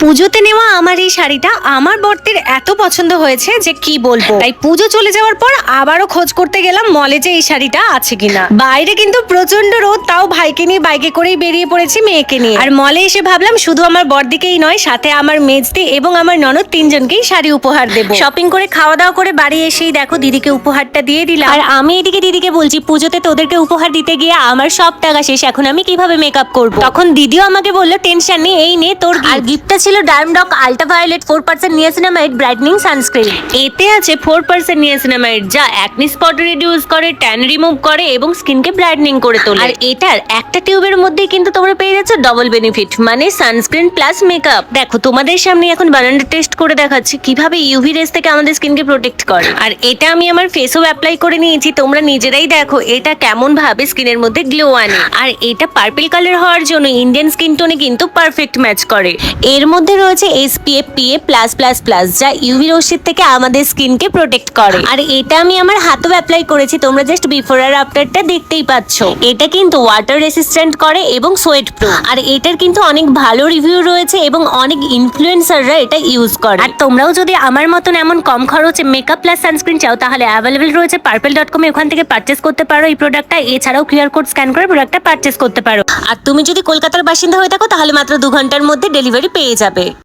পুজোতে নেওয়া আমার এই শাড়িটা আমার বর্তের এত পছন্দ হয়েছে যে কি বলব? তাই পুজো চলে যাওয়ার পর আবারও খোঁজ করতে গেলাম মলে যে এই শাড়িটা আছে কিনা। বাইরে কিন্তু প্রচণ্ড রোদ তাও ভাইকে নিয়ে বাইকে করেই বেরিয়ে পড়েছি মেয়েকে নিয়ে। আর মলে এসে ভাবলাম শুধু আমার বরদিকেই নয় সাথে আমার মেজদি এবং আমার ননদ তিনজনকেই শাড়ি উপহার দেবো। শপিং করে খাওয়া দাওয়া করে বাড়ি এসেই দেখো দিদিকে উপহারটা দিয়ে দিলাম। আর আমি এদিকে দিদিকে বলছি পুজোতে তোদেরকে উপহার দিতে গিয়ে আমার সব টাকা শেষ এখন আমি কীভাবে মেকআপ করব? তখন দিদিও আমাকে বলল টেনশন নেই এই নে তোর আর গিফটটা ছিল Dermdoc ultra violet four percent niacinamide brightening sunscreen এতে আছে ফোর পার্সেন্ট নিয়াসিনামাইড যা অ্যাকনি স্পট রিডিউস করে ট্যান রিমুভ করে এবং স্কিনকে ব্রাইটনিং করে তোলে। আর এটার একটা টিউবের মধ্যে কিন্তু তোমরা পেয়ে যাচ্ছ ডবল বেনিফিট মানে সানস্ক্রিন প্লাস মেকআপ দেখো তোমাদের সামনে এখন বানানটা টেস্ট করে দেখাচ্ছি কীভাবে ইউভি রেস থেকে আমাদের স্কিনকে প্রোটেক্ট করে। আর এটা আমি আমার ফেসও অ্যাপ্লাই করে নিয়েছি তোমরা নিজেরাই দেখো এটা কেমন ভাবে স্কিনের মধ্যে গ্লো আনে। আর এটা পার্পল কালার হওয়ার জন্য ইন্ডিয়ান স্কিন টোনে কিন্তু পারফেক্ট ম্যাচ করে। এর মধ্যে রয়েছে SPF PA plus plus plus যা ইউভি রশ্মির থেকে আমাদের স্কিনকে প্রোটেক্ট করে। আর এটা আমি আমার হাতেও অ্যাপ্লাই করেছি, তোমরা জাস্ট বিফোর আর আফটারটা দেখতেই পাচ্ছ। এটা কিন্তু ওয়াটার রেসিস্ট্যান্ট করে এবং সোয়েট প্রুফ আর এটার কিন্তু অনেক ভালো রিভিউ রয়েছে এবং অনেক ইনফ্লুয়েন্সাররা এটা ইউজ করে। আর তোমরাও যদি আমার মতন এমন কম খরচে মেকআপ প্লাস সানস্ক্রিন চাও, তাহলে অ্যাভেলেবেল রয়েছে পার্পল ডট কম ওখান থেকে পারচেস করতে পারো এই প্রোডাক্টটা এছাড়াও কিউআর কোড স্ক্যান করে প্রোডাক্টটা পারচেস করতে পারো। আর তুমি যদি কলকাতার বাসিন্দা হয়ে থাকো, তাহলে মাত্র দু ঘণ্টার মধ্যে ডেলিভারি পেয়ে যাবে